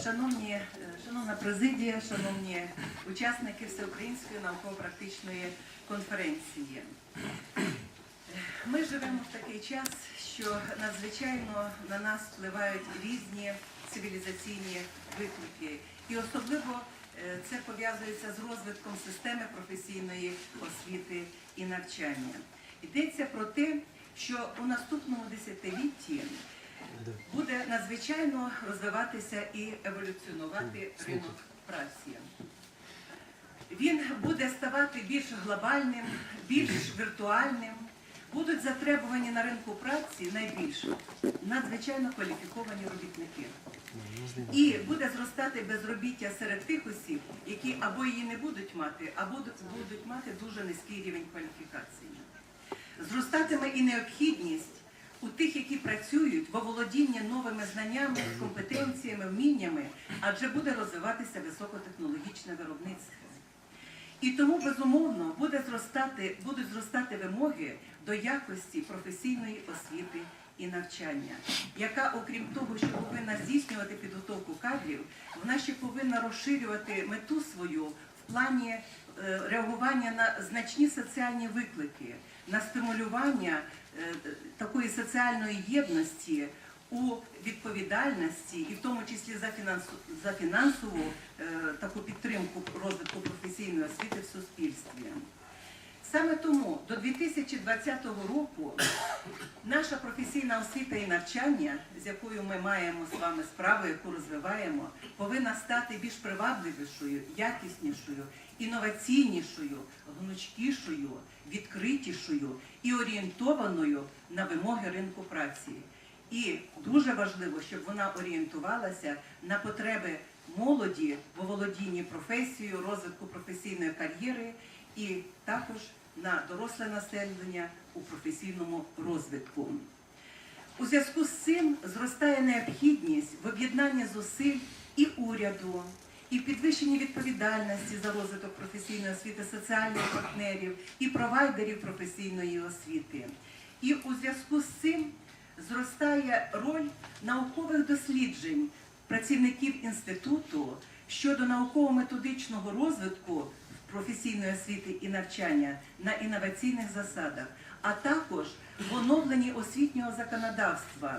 Шановні, е, шановна президія, шановні учасники Всеукраїнської науково-практичної конференції. Ми живемо в такий час, що надзвичайно на нас впливають різні цивілізаційні виклики. І особливо е, це пов'язується з розвитком системи професійної освіти і навчання. Йдеться про те, що у наступному десятилітті буде надзвичайно розвиватися і еволюціонувати ринок праці. Він буде ставати більш глобальним, більш віртуальним. Будуть затребувані на ринку праці найбільш надзвичайно кваліфіковані робітники. І буде зростати безробіття серед тих осіб, які або її не будуть мати, або будуть мати дуже низький рівень кваліфікації. Зростатиме і необхідність у тих, які працюють в оволодінні новими знаннями, компетенціями, вміннями, адже буде розвиватися високотехнологічне виробництво. І тому, безумовно, буде зростати, будуть зростати вимоги до якості професійної освіти і навчання, яка, окрім того, що повинна здійснювати підготовку кадрів, вона ще повинна розширювати мету свою в плані е, реагування на значні соціальні виклики, на стимулювання е, такої соціальної єдності у відповідальності, і в тому числі за, фінансу, за фінансову е, таку підтримку розвитку професійної освіти в суспільстві. Саме тому до 2020 року наша професійна освіта і навчання, з якою ми маємо з вами справу, яку розвиваємо, повинна стати більш привабливішою, якіснішою, інноваційнішою, гнучкішою, відкритішою і орієнтованою на вимоги ринку праці. І дуже важливо, щоб вона орієнтувалася на потреби молоді в оволодінні професією, розвитку професійної кар'єри і також на доросле населення у професійному розвитку. У зв'язку з цим зростає необхідність в об'єднанні зусиль і уряду, і в підвищенні відповідальності за розвиток професійної освіти соціальних партнерів і провайдерів професійної освіти. І у зв'язку з цим зростає роль наукових досліджень працівників інституту щодо науково-методичного розвитку професійної освіти і навчання на інноваційних засадах, а також в оновленні освітнього законодавства.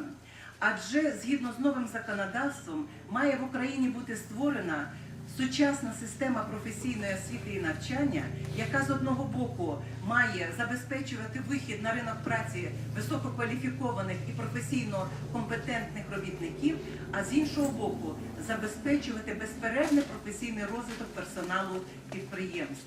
Адже згідно з новим законодавством має в Україні бути створена сучасна система професійної освіти і навчання, яка з одного боку має забезпечувати вихід на ринок праці висококваліфікованих і професійно компетентних робітників, а з іншого боку забезпечувати безперервний професійний розвиток персоналу підприємств.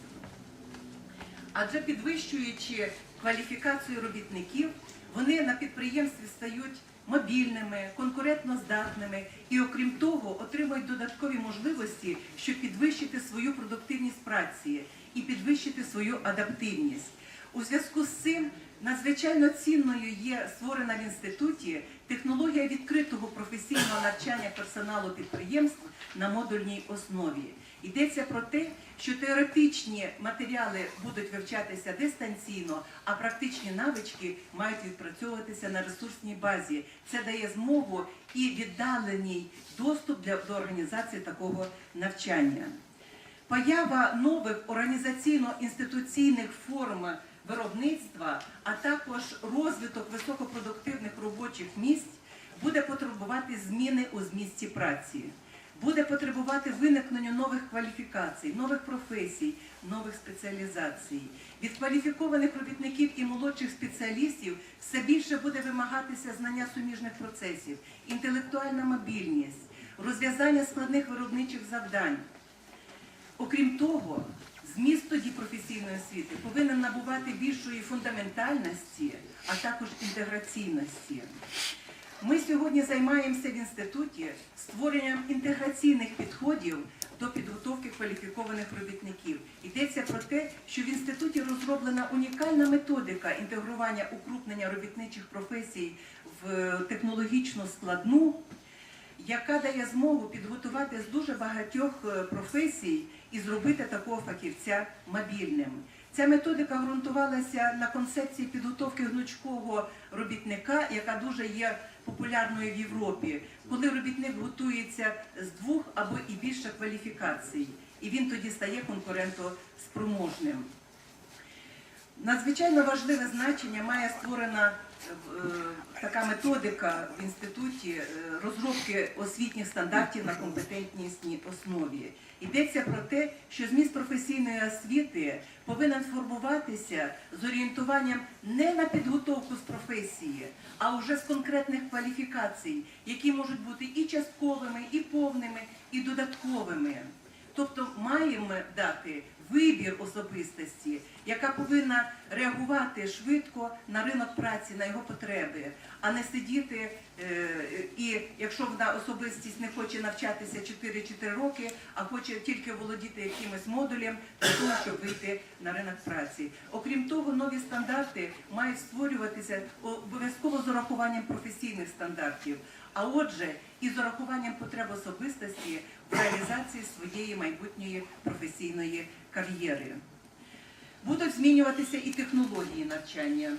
Адже підвищуючи кваліфікацію робітників, вони на підприємстві стають мобільними, конкурентноздатними і, окрім того, отримують додаткові можливості, щоб підвищити свою продуктивність праці і підвищити свою адаптивність. У зв'язку з цим надзвичайно цінною є створена в інституті технологія відкритого професійного навчання персоналу підприємств на модульній основі. Йдеться про те, що теоретичні матеріали будуть вивчатися дистанційно, а практичні навички мають відпрацьовуватися на ресурсній базі. Це дає змогу і віддалений доступ для до організації такого навчання. Поява нових організаційно-інституційних форм виробництва, а також розвиток високопродуктивних робочих місць буде потребувати зміни у змісті праці буде потребувати виникнення нових кваліфікацій, нових професій, нових спеціалізацій. Від кваліфікованих робітників і молодших спеціалістів все більше буде вимагатися знання суміжних процесів, інтелектуальна мобільність, розв'язання складних виробничих завдань. Окрім того, зміст тоді професійної освіти повинен набувати більшої фундаментальності, а також інтеграційності. Ми сьогодні займаємося в інституті створенням інтеграційних підходів до підготовки кваліфікованих робітників. Йдеться про те, що в інституті розроблена унікальна методика інтегрування укрупнення робітничих професій в технологічно складну, яка дає змогу підготувати з дуже багатьох е, професій і зробити такого фахівця мобільним. Ця методика ґрунтувалася на концепції підготовки гнучкого робітника, яка дуже є популярною в Європі, коли робітник готується з двох або і більше кваліфікацій, і він тоді стає конкурентоспроможним. Надзвичайно важливе значення має створена е, така методика в інституті е, розробки освітніх стандартів на компетентнісній основі. Йдеться про те, що зміст професійної освіти повинен формуватися з орієнтуванням не на підготовку з професії, а вже з конкретних кваліфікацій, які можуть бути і частковими, і повними, і додатковими. Тобто маємо дати вибір особистості, яка повинна реагувати швидко на ринок праці, на його потреби, а не сидіти е, і якщо вона особистість не хоче навчатися 4-4 роки, а хоче тільки володіти якимось модулем для того, щоб вийти на ринок праці. Окрім того, нові стандарти мають створюватися обов'язково з урахуванням професійних стандартів. А отже, і з урахуванням потреб особистості в реалізації своєї майбутньої професійної кар'єри. Будуть змінюватися і технології навчання.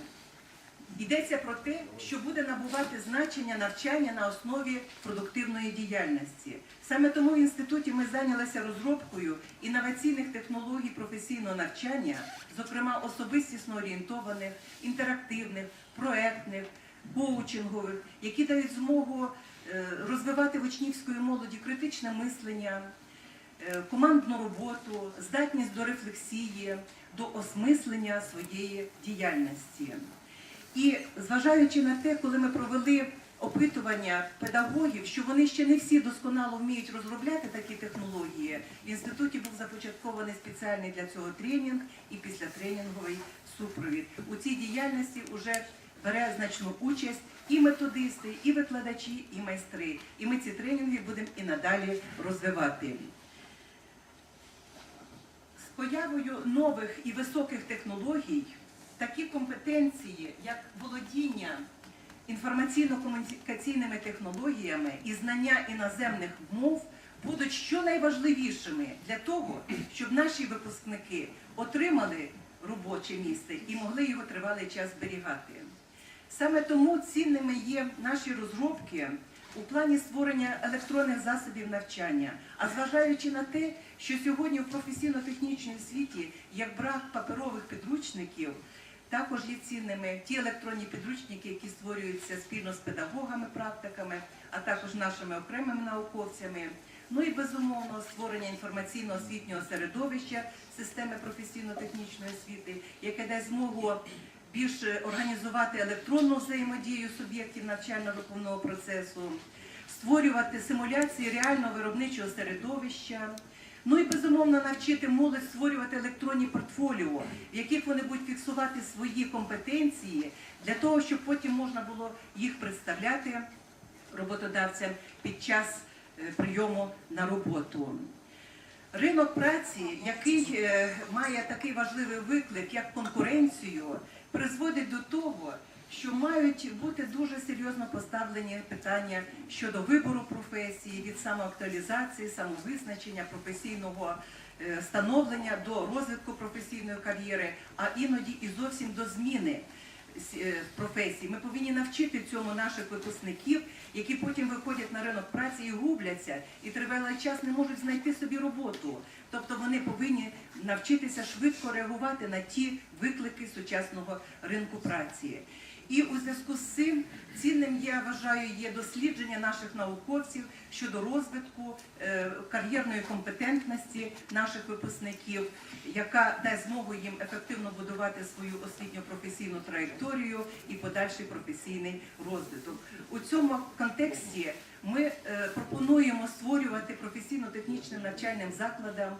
Йдеться про те, що буде набувати значення навчання на основі продуктивної діяльності. Саме тому в інституті ми зайнялися розробкою інноваційних технологій професійного навчання, зокрема особистісно орієнтованих, інтерактивних, проектних, коучингових, які дають змогу е, розвивати в учнівської молоді критичне мислення, е, командну роботу, здатність до рефлексії, до осмислення своєї діяльності. І зважаючи на те, коли ми провели опитування педагогів, що вони ще не всі досконало вміють розробляти такі технології, в інституті був започаткований спеціальний для цього тренінг і післятренінговий супровід. У цій діяльності вже бере значну участь і методисти, і викладачі, і майстри. І ми ці тренінги будемо і надалі розвивати. З появою нових і високих технологій такі компетенції, як володіння інформаційно-комунікаційними технологіями і знання іноземних мов, будуть щонайважливішими для того, щоб наші випускники отримали робоче місце і могли його тривалий час зберігати. Саме тому цінними є наші розробки у плані створення електронних засобів навчання. А зважаючи на те, що сьогодні в професійно-технічній освіті як брак паперових підручників, також є цінними ті електронні підручники, які створюються спільно з педагогами, практиками, а також нашими окремими науковцями. Ну і безумовно створення інформаційно-освітнього середовища системи професійно-технічної освіти, яке дасть змогу більше організувати електронну взаємодію суб'єктів навчально-виховного процесу, створювати симуляції реального виробничого середовища. Ну і безумовно навчити молодь створювати електронні портфоліо, в яких вони будуть фіксувати свої компетенції для того, щоб потім можна було їх представляти роботодавцям під час е, прийому на роботу. Ринок праці, який е, має такий важливий виклик, як конкуренцію, призводить до того, що мають бути дуже серйозно поставлені питання щодо вибору професії, від самоактуалізації, самовизначення, професійного е, становлення до розвитку професійної кар'єри, а іноді і зовсім до зміни е, професії. Ми повинні навчити цьому наших випускників, які потім виходять на ринок праці і губляться, і тривалий час не можуть знайти собі роботу. Тобто вони повинні навчитися швидко реагувати на ті виклики сучасного ринку праці. І у зв'язку з цим цінним я вважаю є дослідження наших науковців щодо розвитку е, кар'єрної компетентності наших випускників, яка дасть змогу їм ефективно будувати свою освітньо професійну траєкторію і подальший професійний розвиток. У цьому контексті ми е, пропонуємо створювати професійно-технічним навчальним закладам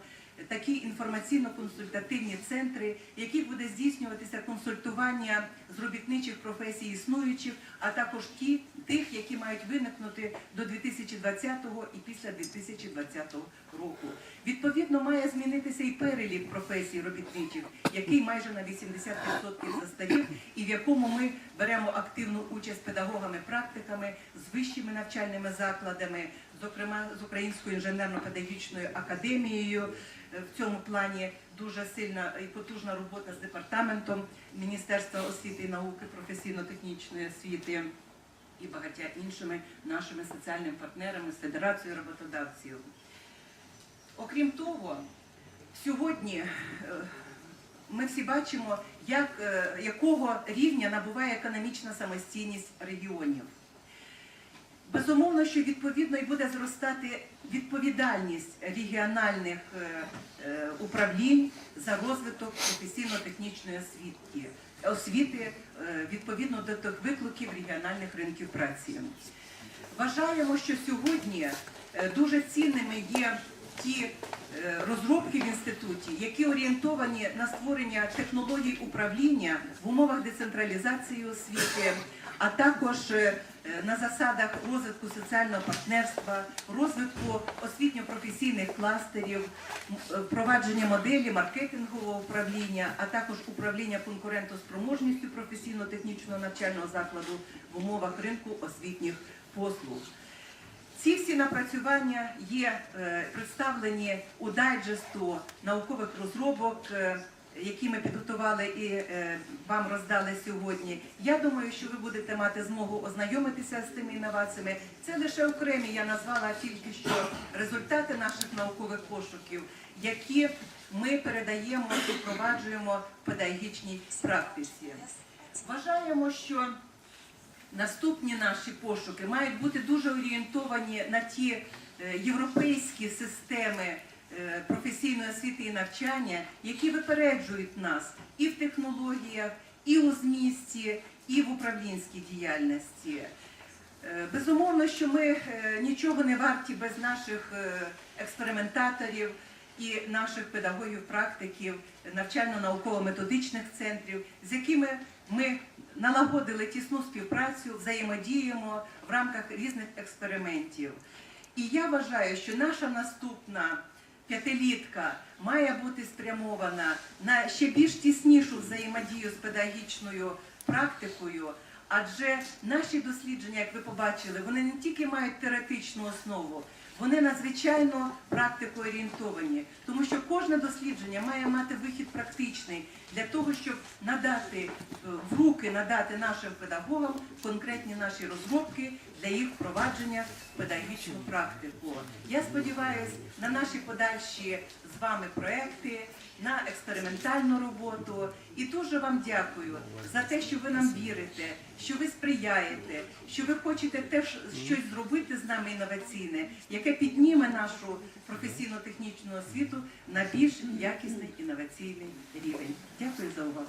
такі інформаційно-консультативні центри, яких буде здійснюватися консультування з робітничих професій існуючих, а також ті, тих, які мають виникнути до 2020 і після 2020 року. Відповідно, має змінитися і перелік професій робітничих, який майже на 80% застарів, і в якому ми беремо активну участь педагогами-практиками з вищими навчальними закладами, зокрема з Українською інженерно-педагогічною академією. Е, В цьому плані дуже сильна і потужна робота з департаментом Міністерства освіти і науки професійно-технічної освіти. і багатьма іншими нашими соціальними партнерами з Федерацією роботодавців. Окрім того, сьогодні е, ми всі бачимо, як, е, якого рівня набуває економічна самостійність регіонів. Безумовно, що відповідно і буде зростати відповідальність регіональних е, е, управлінь за розвиток професійно-технічної освіти, освіти відповідно до тих викликів регіональних ринків праці. Вважаємо, що сьогодні дуже цінними є ті е, розробки в інституті, які орієнтовані на створення технологій управління в умовах децентралізації освіти, а також е, на засадах розвитку соціального партнерства, розвитку освітньо-професійних кластерів, е, впровадження моделі маркетингового управління, а також управління конкурентоспроможністю професійно-технічного навчального закладу в умовах ринку освітніх послуг. Ці всі напрацювання є е, представлені у дайджесту наукових розробок, е, які ми підготували і е, вам роздали сьогодні. Я думаю, що ви будете мати змогу ознайомитися з тими інноваціями. Це лише окремі, я назвала тільки що результати наших наукових пошуків, які ми передаємо і впроваджуємо в педагогічній практиці. Вважаємо, що наступні наші пошуки мають бути дуже орієнтовані на ті е, європейські системи е, професійної освіти і навчання, які випереджують нас і в технологіях, і у змісті, і в управлінській діяльності. Е, Безумовно, що ми нічого не варті без наших експериментаторів і наших педагогів, практиків, навчально-науково-методичних центрів, з якими ми налагодили тісну співпрацю, взаємодіємо в рамках різних експериментів. І я вважаю, що наша наступна п'ятилітка має бути спрямована на ще більш тіснішу взаємодію з педагогічною практикою. Адже наші дослідження, як ви побачили, вони не тільки мають теоретичну основу, вони надзвичайно практикоорієнтовані, тому що кожне дослідження має мати вихід практичний для того, щоб надати е, в руки надати нашим педагогам конкретні наші розробки для їх впровадження в педагогічну практику. Я сподіваюся на наші подальші з вами проекти, на експериментальну роботу. І дуже вам дякую за те, що ви нам вірите, що ви сприяєте, що ви хочете теж щось зробити з нами інноваційне, яке підніме нашу професійно-технічну освіту на більш якісний інноваційний рівень. Дякую за увагу.